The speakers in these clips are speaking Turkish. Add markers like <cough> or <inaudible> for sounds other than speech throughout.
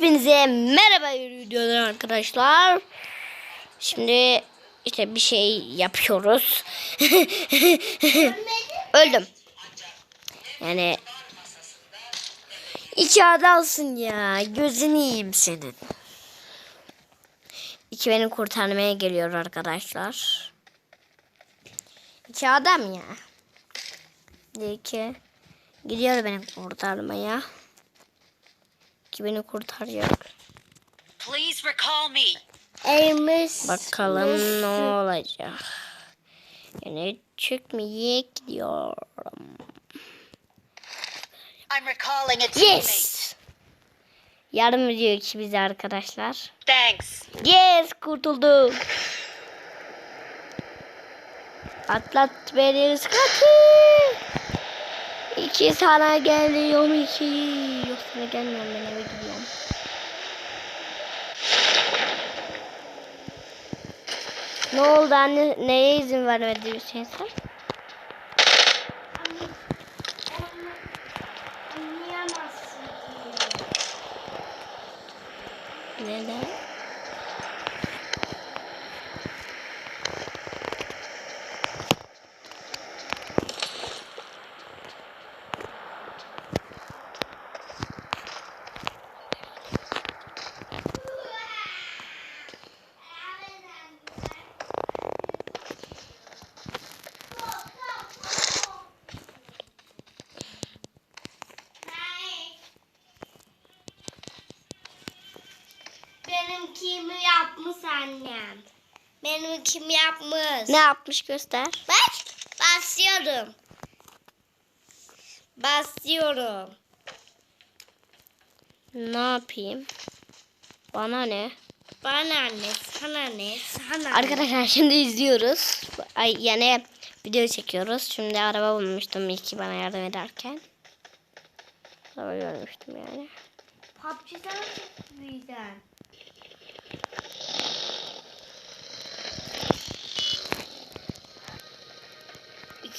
Hepinize merhaba videolar arkadaşlar. Şimdi işte bir şey yapıyoruz. <laughs> Öldüm. Yani iki adamsın ya. Gözünü yiyeyim senin. İki beni kurtarmaya geliyor arkadaşlar. İki adam ya. İki. Gidiyor beni kurtarmaya. Ki beni kurtaracak. Please recall me. Elimiz. Bakalım ne olacak. Yine çıkmaya gidiyorum. I'm recalling a teammate. Yes. Yardım ediyor ki bize arkadaşlar. Thanks. Yes kurtuldum. Atlat beni Scotty. İki sana geliyorum iki. Yok sana gelmiyorum ben eve gidiyorum. Ne oldu anne? Neye izin vermedi Hüseyin sen? Benim kimi yapmış annem. Benim kim yapmış. Ne yapmış göster. Bak basıyorum. Basıyorum. Ne yapayım? Bana ne? Bana ne sana ne sana ne. Arkadaşlar şimdi izliyoruz. Ay yani video çekiyoruz. Şimdi araba bulmuştum iki bana yardım ederken. Araba görmüştüm yani. PUBG sana çıktı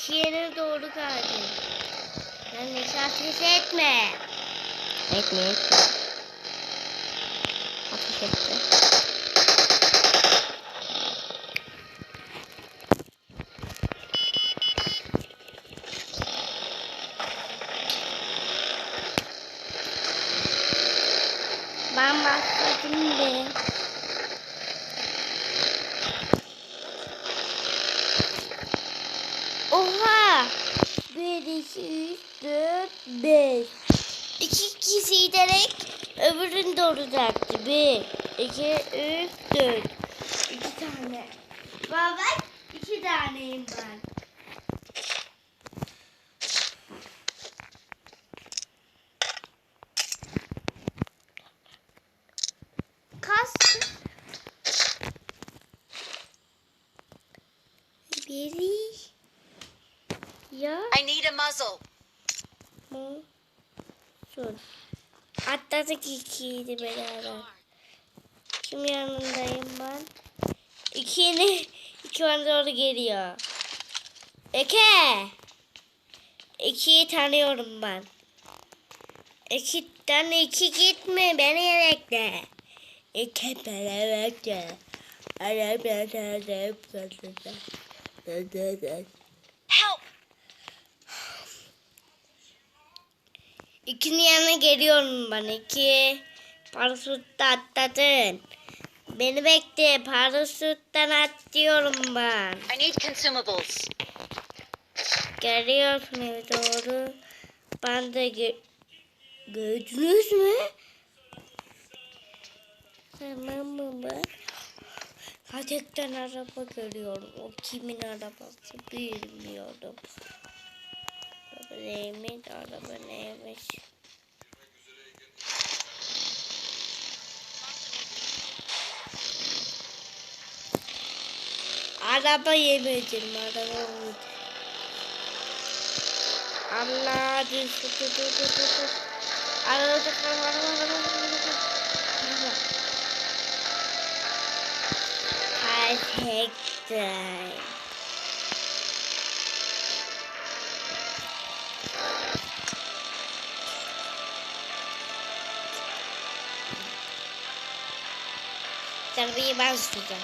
yere doğru geldin. Yani ateş etme. Etme etme. Ateş etti. Ben başladım de. Oha! 1, 2, 3, 4, 5. İki kişi giderek öbürünü doğuracaktı. 1, 2, 3, 4. İki tane. Baba iki taneyim ben. Ya. I need a muzzle. Mu. Dur. Atladık ikiydi beraber. Kim yanındayım ben? İkini, iki bana doğru geliyor. Eke. İkiyi tanıyorum ben. İki tane iki gitme beni bekle. İki beni bekle. Ara beni bekle. İkinin yanına geliyorum ben. İki paraşütle atladın. Beni bekle. Paraşütten atlıyorum ben. I need consumables. Geliyorsun eve doğru. Ben de gö- gördünüz mü? Tamam mı ben? Gerçekten araba görüyorum. O kimin arabası bilmiyorum. Neymiş? Araba neymiş? Araba yemedim. Araba yemedim. Allah tut tut tut tut tut. Arada araba araba araba araba. Araba. Perfect. Arabayı ben süreceğim.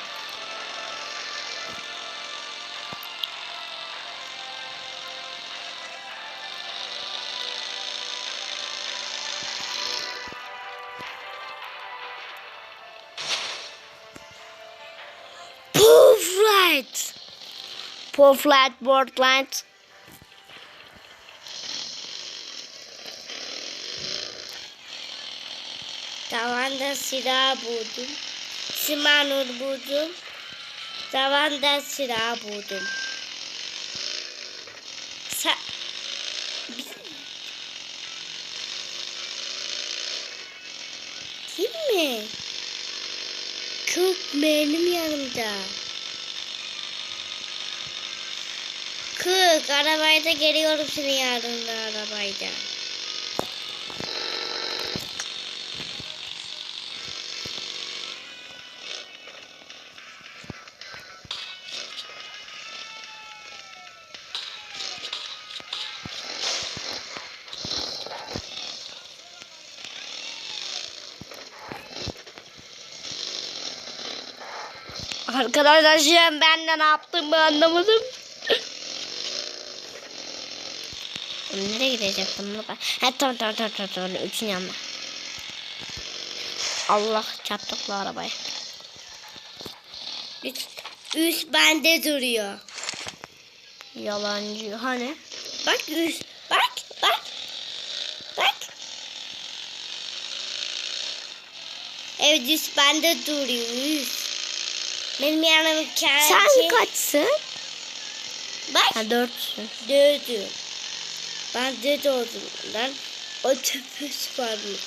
Puff light. Puff light, board light. Tavanda silah buldum. Simanur buldum. Tavanda silah buldum. Sa Kim mi? Kırk benim yanımda. Kırk arabayla geliyorum senin yanında arabayla. Arkadaşlar ben de ne yaptığımı anlamadım. Nereye gidecek bununla ben? Ha tamam tamam tamam tamam tamam. Üçün yanına. Allah çarptık la arabayı. Üst, üst bende duruyor. Yalancı. Hani? Bak üst. Bak bak. Bak. Evet üst bende duruyor üst. Benim yanım kendi. Sen kaçsın? Bak. Ha dörtsün. Dördüm. Ben dört oldum. Lan otobüs varmış.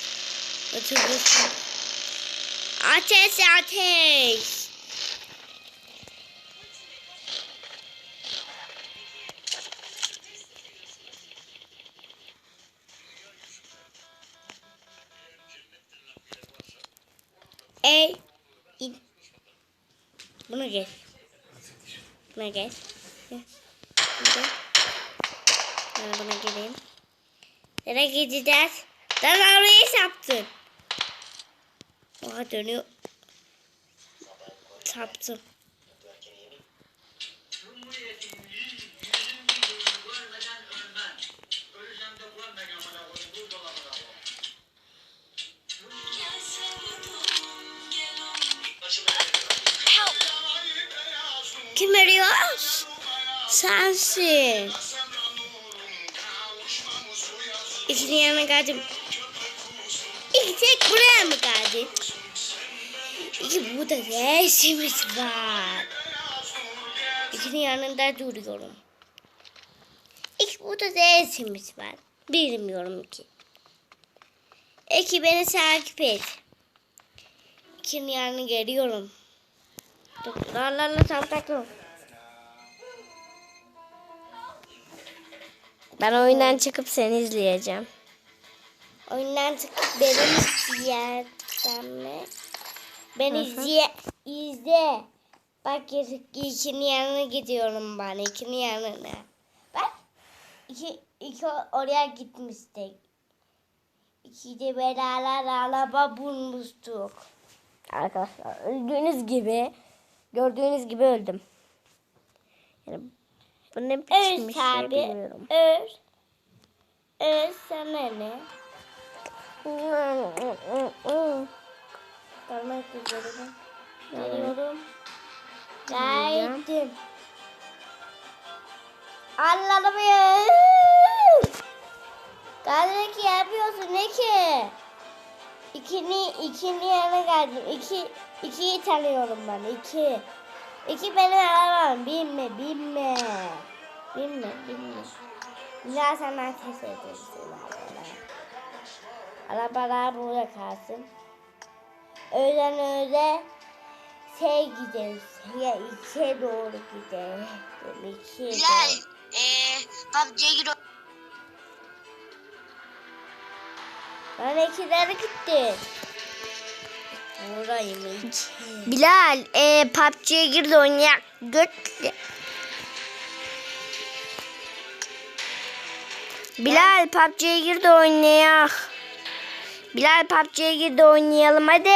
Otobüs. Ateş ateş. Bunu geç. Buna. Gel. Gel. Ben buna gireyim. Nereye gideceğiz? Lan oraya saptın. Oha dönüyor. Saptım. Kim arıyor? Sensin. İkinin yanına geldim. İki tek buraya mı geldin? İki burada resimiz var. İkinin yanında duruyorum. İki burada resimiz var. Bilmiyorum ki. İki beni takip et. İkinin yanına geliyorum. La la la tam takım. Ben oyundan çıkıp seni izleyeceğim. Oyundan çıkıp beni izleyeceksen mi? Beni Hı hı. izle, izle. Bak ikinin yanına gidiyorum ben. ikinin yanına. Bak. İki, iki oraya gitmiştik. İki de beraber araba bulmuştuk. Arkadaşlar öldüğünüz gibi gördüğünüz gibi öldüm. Yani bu ne biçim bir şey bilmiyorum. Öz. Öz sana ne? Parmak izledim. Geliyorum. Geldim. Allah'ım Kardeşim yapıyorsun ne ki? İkini, ikini yana geldim. İki, ikiyi tanıyorum ben. İki. İki benim arabam. Binme, binme. Binme, binme. Güzel sen ateş edersin arabalar. Burada kalsın. Öğlen öyle şey gideriz. Ya ikiye doğru gidelim. İkiye Bilal, eee, PUBG'ye gir. Ben ikilere gittim. İki. Bilal e, PUBG'ye gir de oynayak. Göt. Bilal PUBG'ye gir de oynayak. Bilal PUBG'ye gir de oynayalım hadi.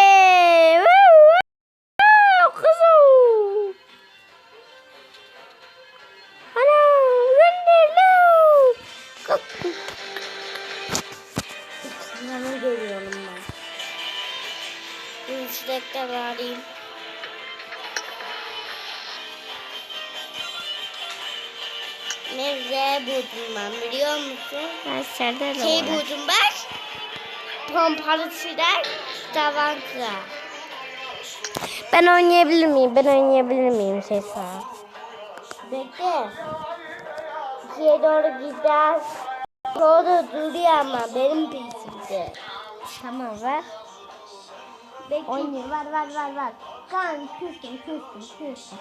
Woo, ben biliyor musun? Ben Serdar Şey buldum bak. Pompalı silah, tavanca. Ben oynayabilir miyim? Ben oynayabilir miyim Sesa? Bekle. İkiye doğru gider. Orada duruyor ama benim peşimde. Tamam ver. Bekle. Oynayayım ver ver ver ver. Kan küstüm küstüm küstüm.